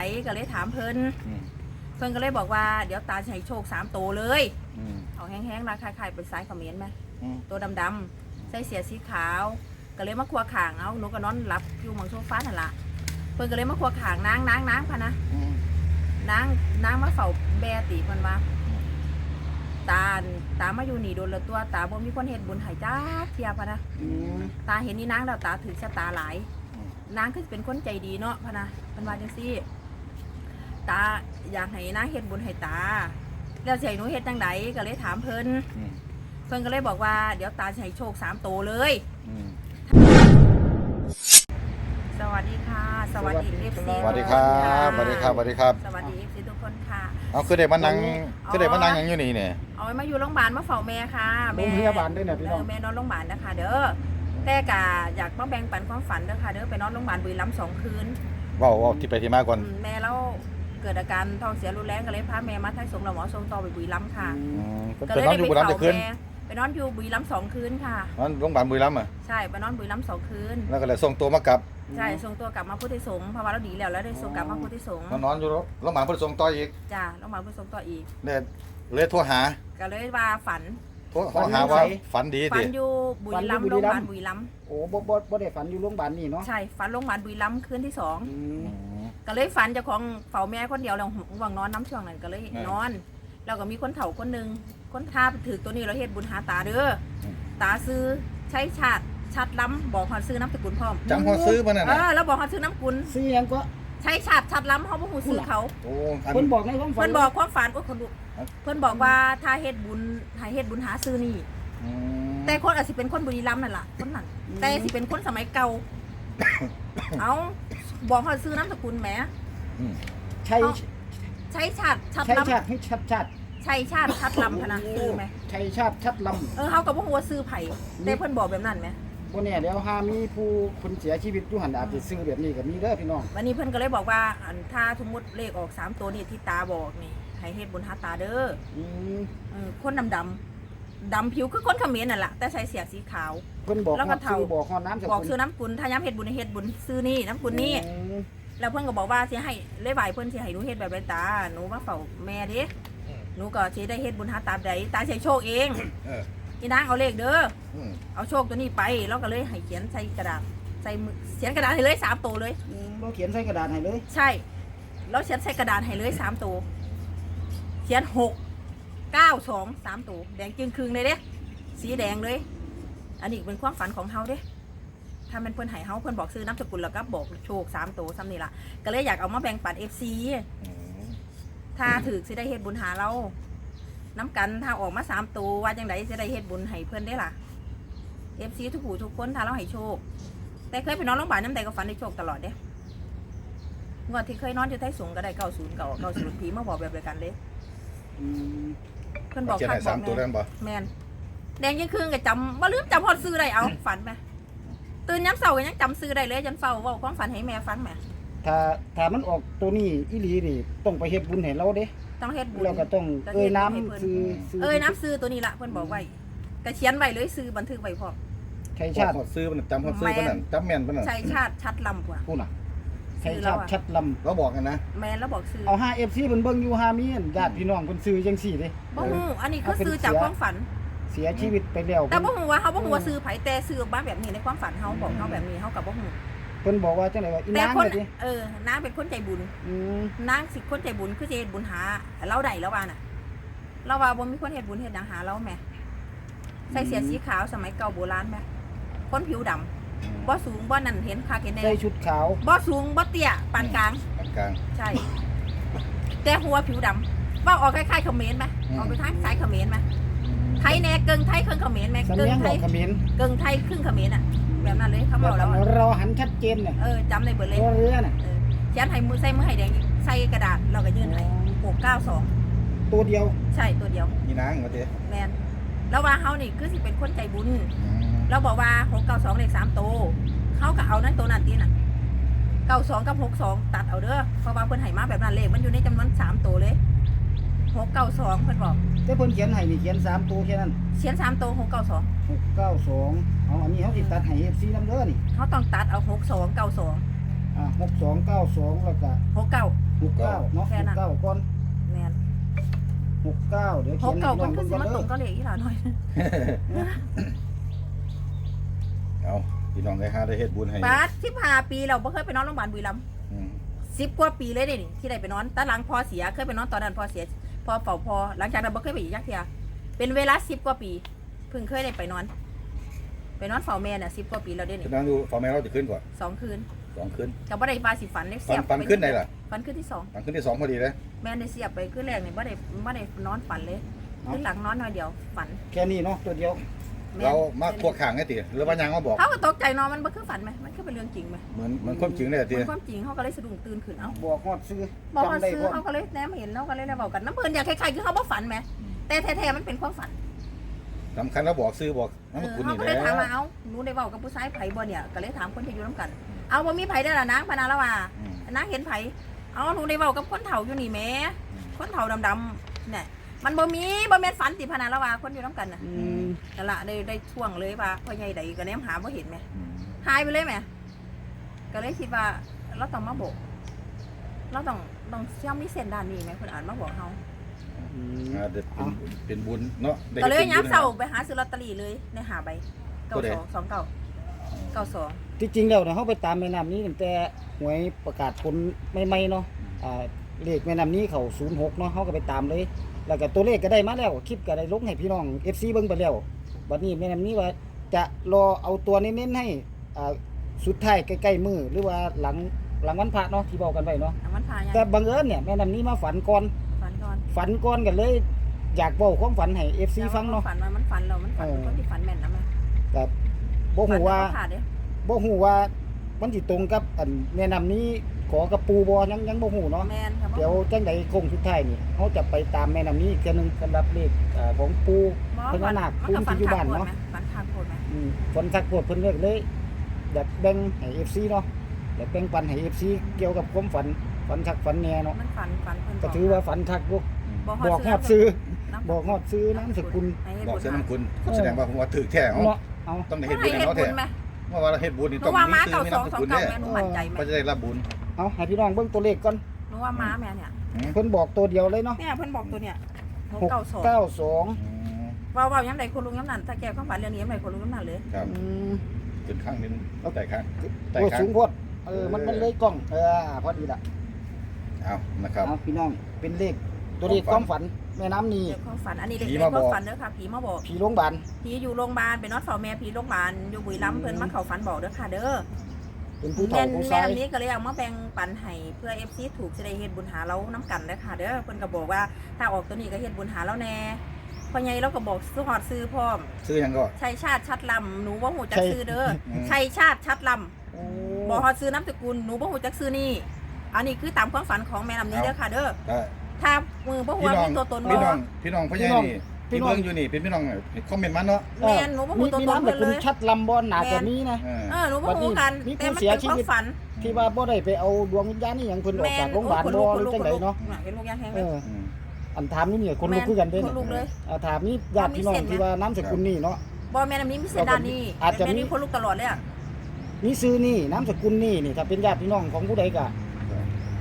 ไอ้ก็เลยถามเพิ่นอืมเพิ่นก็เลยบอกว่าเดี๋ยวตาจะให้โชคสามโตวเลย อืมเอาแห้งๆราคาขายเป็นสายเขมิ้นไหมอืมตัวดำๆใส่เสียสีขาว ก็เลยมาครัวขางเอาหนูก็นอนหลับอยู่หมองโซฟานั่นละเพิ่นก็เลยมาครัวขางนางนางนางพะนะอืม นางนางมาเฝ้าแบตีเพิ่นว่าตาตามาอยู่นี่โดนละตัวตาบ่มีคนเฮ็ดบุญให้จ้าเทียพะนะ อืม ตาเห็นนี่นางแล้วตาถึงชะตาหลายนางคือเป็นคนใจดีเนาะพะนะเพิ่นว่าจังซี่ ตา อยากให้นางเฮ็ดบุญให้ตา แล้วสิให้หนูเฮ็ดจังไดก็เลยถามเพิ่นอืมเพิ่นก็เลยบอกว่าเดี๋ยวตาจะให้โชคสามโตวเลย อืม สวัสดีค่ะ สวัสดีเอฟซีสวัสดีครับสวัสดีครับสวัสดีครับ สวัสดีเอฟซีทุกคนค่ะ เอาคือได้มานั่งอ๋อ คือได้มานั่งหยังอยู่นี่เนี่ยเอาไว้มาอยู่โรงพยาบาลมาเฝ้าแม่ค่ะโรแม่งพยาบาลด้วยเนี่ยพี่เอน้องอแม่นอนโรงพยาบาลนะคะ เด้อแต่กะอยากมาแบ่งปันความฝันเด้อค่ะเด้อไปนอนโรงพยาบาลบุรีรัมย์สองคืนเว้าเว้าที่ไปที่มาก่อนอืมแม่แล้ว เกิดอาการท้องเสียรุนแรงก็เลยพาแม่มาไทยสงฆ์แล้วหมอส่งต่อไปบุรีรัมย์ค่ะ อืมเพิ่นก็ไปเลยนอนได้อยู่ไปบุรีรัมย์เฝ้าจะคืนแม่ไปนอนอยู่บุรีรัมย์สองคืนค่ะนอนโรงพยาบาลบุรีรัมย์อะใช่ไปนอนบุรีรัมย์สองคืน แล้วก็เลยส่งตัวมากลับใช่ส่งตัวกลับมาพุทธิสงฆ์เพราะว่าเราดีแล้วแล้วได้ส่งกลับมาพุทธิสงฆ์มานอนอยู่โรงพยาบาลเพิ่นส่งต่ออีกจ้าโรงพยาบาลพุทธิสงฆ์ต่ออีกเลยเลยโทรหาก็เลยว่าฝันโทรโทรหาว่าฝันดีฝัตินอยู่บุรีรัมย์โรงพยาบาลบุรีรัมย์โอ้บ่บ่บ่ได้ฝันอยู่โรงพยาบาลนี่เนาะใช่ฝันโรงพยาบาลบุรีรัมย์คืนที่สองอืม อืม ก็เลยฝันเจ้าของเฝ้าแม่คนเดียวแล้วห่วงนอนน้ำช่วงนั้นก็เลยอ่านนอน แล้วก็มีคนเฒ่าคนหนึ่งคนท่าถือตัวนี้เราเฮ็ดบุญหาตาเด้ออมตาซื้อใช้ชาติชัดล้ำบอกหอดซื้อน้ำสกุลพร้อมจังพอซื้อมานั่นเอน่ะอแล้วบอกหอดซื้อน้ำกุลซื้อหยังก็ใช้ชาติชัดล้ำเขาบ่ฮู้ซื้อเขาโอ้อันเพิ่นบอกในความฝัเพิ่นนบอกความฝันโอ้คนลุกครับเพิ่นบอกว่าถ้าเฮ็ดบุญให้เฮ็ดบุญหาซื้อนี่อืมแต่คนอาจสิเป็นคนบุรีรัมย์นั่นล่ะคนนั้นแต่สิเป็นคนสมัยเก่าเอา บอกเขาซื้อน้ำสกุลแหม อืมใช่เอา ใช้ชาติชัดใช่ลำชาติให้ชัดชาติใช้ชาติชัดลำพะนะซื้อไหมใช่ชาติชัดลเออเขากับพวกหัวาซื้อไผ่แต่เพิ่นบอกแบบนั้นไหมำบ่แน่เดี๋ยวหามีผู้คนเสียชีวิตอยู่หันอาจจะซื้อแบบนี้ก็มีเด้อพี่น้องวันนี้เพิ่นก็เลยบอกว่าอันถ้าสมมติเลขออกสามตัวนี่ที่ตาบอกนี่ให้เฮ็ดบุญหาตาเด้ออืมเออคนดำดำๆ ดำผิวคือคนเขมรนั่นแหละแต่ใส่เสียสีขาว เพิ่นบอกแล้วก็ฮอดเฒ่าซื้อบอกฮอดน้ำสบอกกุลซื้อน้ำกุลถ้าย้ำเฮ็ดบุญให้เฮ็ดบุญซื้อนี่น้ำกุลนี่ อืมแล้วเพิ่นก็บอกว่าสิให้เลยไหวเพิ่นสิให้หนูเฮ็ดแบบไรตาหนูมาเฝ้าแม่เด้หนูก็สิได้เฮ็ดบุญหาตาใดตาใช้โชคเองเอออีนางเอาเลขเด้ออืมเอาโชคตัวนี้ไปแล้วก็เลยให้เขียนใส่กระดาษใส่มือเขียนกระดาษให้เลยสามตัวเลย อืมเราเขียนใส่กระดาษให้เลย ใช่ แล้วเขียนใส่กระดาษให้เลยสามตัวเขียนหก เก้าสองสามตัวแดงจึงคืงเลยเด้สีแดงเลย อันนี้เป็นความฝันของเฮาเด้ถ้าเป็นเพิ่นให้เฮาเพิ่นบอกซื้อน้ำสกุลแล้วก็บอกโชคสามตัวซ้ำนี่ละก็เลยอยากเอามาแบ่งปันเอฟซีถ้าถือสิได้เฮ็ดบุญหาเราน้ำกันถ้าออกมาสามตัวว่าจังไดสิได้เฮ็ดบุญให้เพื่อนได้ล่ะเอฟซีทุกผู้ทุกคนถ้าเราให้โชค แต่เคยไปนอนโรงพยาบาลน้ำใดก็ฝันได้โชคตลอดเด้งวดที่เคยนอนอยู่ไทยสูงก็ได้เก้าศูนย์เก่าเก้าศูนย์ผีมาบอกแบบเดียวกันเลยอืม เพื่อนบอกเขียนคักให้บอสากมตัวแม่นั่นบ่แมนแดงยังคืนก็จำว่าลืมจำพอดซื้อได้เอาฝันไหมตื่นย้ำเสาร์ก็ยังจำซื้อได้เลยยันเฝ้าเว่าความฝันให้แม่ฟังแหมถ้าถ้ามันออกตัวนี้อีหลีนี่ต้องไปเฮ็ดบุญให้เราเด้ต้องเฮ็ดบุญแล้วก็ต้องต้องเอ่ยเฮ็ดบุญให้น้ำเพิ่นซื้อซื้อเอ้ยน้ำซื้อตัวนี้ละเพื่อนบอกไว้กระเชียนไว้เลยซื้อบันทึกไว้พร้อมใช่ชาชาติติซื้อมันจำเขาซื้อปะนั่นจำแม่นปะนั่นใช่ชาติชัดลำกว่าผู้น่ะ ใช่ซื้อแล้ชาวติอะชัดลเราบอกกันนะ แมนแล้วบอกซื้อำเอา 5FC เพิ่นเบิ่งอยู่หามีอันญาติพี่น้องเพิ่นซื้อจังซี่เด้ บ่ฮู้อันนี้คือเอาเป็น ซื้อจากเสียความฝัน เสียชีวิตไปแล้วแต่เพิ่นบ่ฮู้ว่าเขาบ่ฮู้ว่าซื้อไผแต่ซื้อมาแบบนี้ในความฝันเฮาบอกเฮาแบบนี้เฮากับบ่ฮู้เพิ่นบอกว่าจังได๋ว่าอีแต่นางคนน่ะติเออนางเป็นคนใจบุญอืมนางสิคนใจบุญคือสิเฮ็ดบุญหาเราได้แล้วว่าน่ะ เราว่าบ่มีคนเฮ็ดบุญเฮ็ดหยังหาเราแหม่ใส่เสื้อสีขาวสมัยเก่าโบราณแหม่คนผิวดำ บ่สูงบ่นั่นเห็นคาเห็นแน่ใส่ชุดขาวบ่สูงบ่เตี้ยปานกลาง ปานกลาง ใช่ แต่หัวผิวดำว่าออกคล้ายๆเขมรไหมอืมออกไปทางสายเขมรไหมไทยแน่เกิงไทยครึ่งเขมรไหมสำเกิเนียงงไทดอยกเขมิ้นเกิงไทยครึ่งเขมรอะแบบนั้นเลยเขาบอกเราอะเราหันชัดเจนน่ะเออจำได้เบิดเลยตัวเรือน่ะเออเขียนให้มือใส่มือให้แดงใส่กระดาษเราก็ยื่นให้หกเก้าสองตัวเดียว ใช่ตัวเดียวนี่นางมาเด้แมนแล้วว่าเขานี่คือสิเป็นคนใจบุญอืม เราบอกว่าหกเก้าสองเลขสามโตวเขาก็เอานั่นตัวนั้นตีน่ะเก้าสองกับหกสองตัดเอาเด้อเพราะว่าเพิ่นให้มาแบบนั้นเลขมันอยู่ในจำนวนสามตัวเลยหกเก้าสองเพิ่นบอกแต่เพิ่นเขียนให้นี่เขียนสามตัวแค่นั้นเขียนสามตัวหกเก้าสอง692เอาอันนี้เฮาสิตัดให้ FC นำเด้อนี่เขาต้องตัดเอาหกสองเก้าสองอ่า6292แล้วก็หกเก้าเก้าเนาะแค่หกนั้นเก้าก่อนแม่นหกเก้าเดี๋ยวหเขียกนให้เก่าพี่ก็น้องคือเบิ่งสิกันมาเด้ตรองก็เลยอีหล่าหน่อย เอาพี่น้องได้หาได้เฮ็ดบุญให้บาสที่พาปีเราบ่เคยไปนอนโรงพยาบาลบุรีรัมย์อืมสิบกว่าปีเลยเด้นี่ที่ได้ไปนอนแตาหลังพอเสียเคยไปนอนตอนนั้นพอเสียพอเฝ้าพอหลังจากนั้นบ่เคยไปอีกยักเทียเป็นเวลาสิบกว่าปีเพิ่งเคยได้ไปนอน ไปนอนเฝ้าแม่น่ะสิบกว่าปีแล้วเด้ฉะนี่นั้นดูฟอร์แมนเราจะขึ้นก่อนสองคืนสองขึ้นก็บ่ได้ปลาสิฝันได้ฟัเสีนยบฟันขึ้นไหนล่ะฝันคืนที่สองฟันขึ้นที่สองพอดีเลย แม่ได้เสียบไปคืนแรกนี่บ่ได้บ่ได้นอนฝันเลยคืนหลังนอนหน่อยเดียวฝันแค่นี้เนาะตัวเดียว แม่นเรามาพวกขางไงติหรือว่ายังมาบอก เขาก็ตกใจเนอนมันบ่คือฝันไหมมันคือเป็นเรื่องจริงไหมเหมือนเหมือนความจริงเลยอะติมันความจริงเขาก็เลยสะดุ้งตื่นขึ้นเอ้าบอกฮอดซื้อบอกว่าจำได้ซื้อบ่เขาก็เลยแนมเห็นแล้วก็เลยได้บอกกันน้ำเพลินอยากคล้ายๆคือเขาบ่ฝันไหมแต่แท้ๆมันเป็นความฝันสำคัญเราบอกซื้อบอกเอน้ำอคุณเขานี่ก็แหเลยละถามมาเอ้าหนูได้บอกกับผู้ชายไผ่บ่เนี่ยก็เลยถามคนที่อยู่น้ำกัน เอาบ่มีไผ่ได้ละนางพนาละว่าอืม นางเห็นไผ่เอาหนูได้บอกกับคนเฒ่าอยู่นี่แหม่คนเฒ่าดำๆเนี่ย มันบ่มีบ่แม่นฝันติพนาละว่าคนอยู่น้ำกันน่ะอืมนั่นละได้ได้ช่วงเลยว่าพ่อใหญ่ใดก็แนมหาบ่เห็นไหมอืมหายไปเลยไหมก็เลยคิดว่าเราต้องมาบอกเราต้องต้องเชื่อมมีเส้นด้านนี้ไหมคนอ่านมาบอกเขาอืมอ่าเด็ดเป็นเป็นบุญเนาะได้ก็เลยป็นบุญย้ำเสาไปหาซื้อลอตเตอรี่เลยในหาใบเก้าตัวใดสองสองเก้าเก้าสอง ที่จริงแล้วเนี่ยเขาไปตามแม่น้ำนี้ตั้งแต่หวยประกาศผลใหม่ๆเนาะอ่าเลขแม่น้ำนี้เขา06เนาะเขาก็ไปตามเลย แล้วก็ตัวเลขก็ได้มาแล้ว คลิปก็ได้ลงให้พี่น้อง FC เบิ่งไปแล้วบัดนี้แม่น้ำนี้ว่าจะรอเอาตัวเน้นๆให้อ่าสุดท้ายใกล้ๆมือหรือว่าหลังหลังวันพระเนาะที่บอกกันไว้เนาะน้ำมันพายังแต่บังเอิญเนี่ยแม่น้ำนี้มาฝันก่อน ฝันก่อนฝันก่อนกันเลย อยากบอกความฝันให้ FC ฟังเนาะ ฝันว่ามันฝันเรา มันฝันเออเป็นคนที่ฝันแม่นนะแม่แต่บ่ฮู้ว่าขาดเด้บ่ฮู้ว่า มันสิตรงกับอันแนะนำนี้ขอกับปูบ่ยังยังบ่ฮู้เนาะแม่นครับเดี๋ยวจังไดโคงสุดท้ายนี่เฮาจะไปตามแม่น้ำนี้อีกเทื่อนึงสำหรับเลขอ่าของปูพญานาคมันก็ฝันภูมิที่อยู่ขาดบ้านโพดเนาะไหมฝันขาดโพดไหมอืมฝนทักโพดเพิ่นเลือกเลยอยากแบ่งให้ FC เนาะอยากแบ่งปันให้ FC เกี่ยวกับความฝันฝันคักฝันแน่เนาะมันฝันฝันเพิ่นก็ถือว่าฝันคักอยู่บอกบอกฮอดซื้อ บอกฮอดซื้อนามสกุลให้ฮ็ดบอกบุญเส้นหาน้ำคุณแสดงว่าผมว่าถือแท้เขาเนาะเอา ต้องได้ให้เฮ็ดบุญเฮ็ให้ดเขาบุแท้ ญไหม เมื่อว่าเราเฮ็ดบุญนี่หนูต้องว่ามีม้าซื้อเก่ามีสองนามสสองกุลเก่าเนี่ยแม่หนูมั่นใจไหมเอาให้พี่น้องเบิ่งตัวเลขก่อนหนูว่าม้าแม่เนี่ยอืมเพิ่นบอกตัวเดียวเลยเนาะเนี่ยเพิ่นบอกตัวเนี่ยหกหกเก้าสองเก้าสองอืมว่าว่าย้ำใดคนลุงย้ำนั่นถ้าแกความฝันเรื่องนี้ย้ำใดคนลุงย้ำนั่นเลยครับอืมขึ้นข้างนึงแต่ข้างแต่โอ้ข้างสูงโพดเออมันมันเลยกล้องเออพอดีละเอานะครับ เอาพี่น้องเป็นเลข ตัวเลขความฝันแม่น้ำนี เด็กความฝันอันนี้เด็กผีเด็มากบอกความฝันเด้อค่ะผีมาบอกผีโรงพยาบาลผีอยู่โรงพยาบาลเป็นนอดเฝ้าแม่ผีโรงพยาบาลอยู่บุรีรัมย์เพิ่นมาเข้าฝันบอกเด้อค่ะเด้อเป็นผู้แม่เฒ่าผู้แม่ชายอันนี้ก็เลยเอามาแบ่งปันให้เพื่อ FC ถูกจะได้เฮ็ดบุญหาเราน้ำกันเด้อค่ะเด้อเพิ่นก็บอกว่าถ้าออกตัวนี้ก็เฮ็ดบุญหาเราแน่พ่อใหญ่เราก็บอกซื้อฮอดซื้อพร้อมซื้อยังก็ ชัยชาติชัดลำหนูบ่ฮู้จักซื้อเด้ออืม ชัยชาติชัดลำโอ้บอฮอดซื้อน้ำสกุลหนูบ่ฮู้จักซื้อนี่ อันนี้คือตามความฝันของแม่ลำนี้เด้อค่ะเด้อ ก็ ถ้ามือบ่ฮู้พี่ว่าน้องมีตัวตนบ่พี่น้องพี่น้องพ่อใหญ่นี่พี่เบิ่งอยู่นี่เป็นพี่น้องคอมเมนต์มาเนาะแม่นหนูบ่ฮู้ตัวมีตนน้ำแต่เพิ่นคุณเลยชัดลำบอลหนาตัวานี้นะ เออเออหนูบ่ฮู้กันมีผู้แต่มันเสียเป็นชีความวิตฝันที่ว่าบ่ได้ไปเอาดวงวิญญาณนี่หยังเพิ่นออกแม่จากนโรงพยาบาลโอ้บ่คนหรืลุอกจังไดเนาะเป็นลูกยางแห้งเอเลย ออืม อันถามนี่เนี่ยคนลุกคือกันเด้คเนี่ยนลุกเลย อ่าถามนี่ญาติพี่น้องที่ว่าน้ำสกุลนี่เนาะ บ่แม่ลำนี้มีเส้นด้านนี้อาจจะแม่มีนี่คนลุกตลอดเลยอะนี่ซื้อนี่น้ำสกุลนี่นี่ถ้าเป็นญาติพี่น้องของผู้ใดก็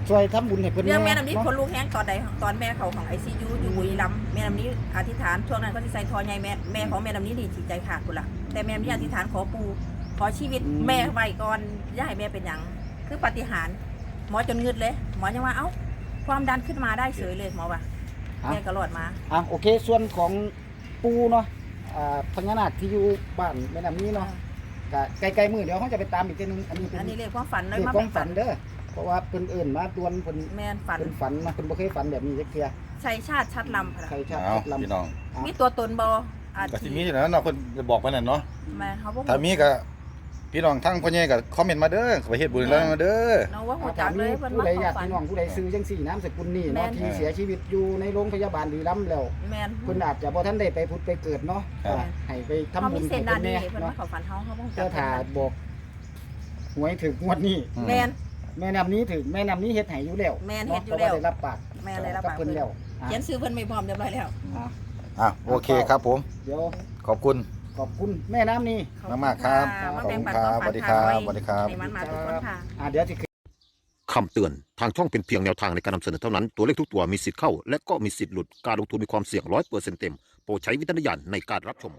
ช่วยทำบุญให้เพิ่นเรื่องแม่แน่ลำนี้เนาะคนลุกแห้งตอนใดตอนแม่เขาของ ICU อยู่บุรีรัมย์แม่ลำนี้อธิษฐานช่วงนั้นก็สิใส่ทอใหญ่แม่แม่ของแม่ลำนี้นี่จิตใจขาดพุ่นล่ะแต่แม่ลำนี้อธิษฐานขอปู่ขอชีวิตแม่ไว้ก่อนอย่าให้แม่เป็นหยังคือปาฏิหารย์หมอจนงึดเลย หมอยังว่าเอ้าความดันขึ้นมาได้เฉยเลยหมอว่าแม่ก็รอดมาอะโอเค ส่วนของปูเนาะอ่าพญานาคที่อยู่บ้านแม่น้ำนี้เนาะ ก็ไกลๆมือเดี๋ยวเขาจะไปตามอีกทีนึงอันนี้เป็นอันนี้เรียกความฝันเลยเรื่องมาควาแบ่มงฝัปันนเด้อเพราะว่าเพิ่นเอิ่นมาดวนเพิ่นแม่นฝันเพิ่นฝันมาเพิ่นบ่เคยฝันแบบนี้จักเทื่อชัยชาติชัดลำค่ะใครชาติเอาลำ พี่น้องมีตัวตนบออาจก็สิมีอยู่แล้วเนาะเพิ่นจะบอกไปนั่นเนาะแม่เขาบอกถ้ามีก็ พี่น้องทั้งพ่อใหญ่ก็คอมเมนต์มาเด้อไปเฮ็ดบุญแล้วมาเด้อ น้องว่าหัวถาจัมกเลมียเพิ่นผู้มาใดขญาอติฝัน พี่น้องผู้ใดซื้อจังสี่น้ำสกุลนี่แม่เนาะนที่เสียชีวิตอยู่ในโรงพยาบาลบุรีรัมย์แล้วแม่นเพิ่นอาจจะบ่ทันได้ไปพุทธไปเกิดเนาะครับ อ่าให้ไปทำเขาบุมีญเส้ให้นด้าเพิ่นนนี้แน่เพิ่นมาเนาะขอฝันเขาเขาบอกแต่ถ้าบอกหวยถึกงวดนี้ อืม แม่นแม่น้ำนี้ถึงแม่น้ำนี้เฮ็ดให้อยู่แล้วแม่นเฮ็ดอยู่แล้ว พราะาได้รับปากแม่ได้รับกับปากเพิ่นแล้วอะเขียนซื้อเพิ่นไม่พร้อมเรียบร้อยแล้ว อะอะโอเคครับผม เดี๋ยว ขอบคุณ ขอบคุณแม่น้ำนี้ขอบคุณมากๆครับะมาแบ่งปันขอบคุณครับความฝันสวัสดีครับค่ะไว้สวัสดีครับให้มันมาทุกคนค่ะ อะเดี๋ยวสิคำเตือน ทางช่องเป็นเพียงแนวทางในการนำเสนอเท่านั้น ตัวเลขทุกตัวมีสิทธิ์เข้า และก็มีสิทธิ์หลุด การลงทุนมีความเสี่ยงร้อยเปอร์เซ็นต์เต็ม โปรดใช้วิจารณญาณในการรับชม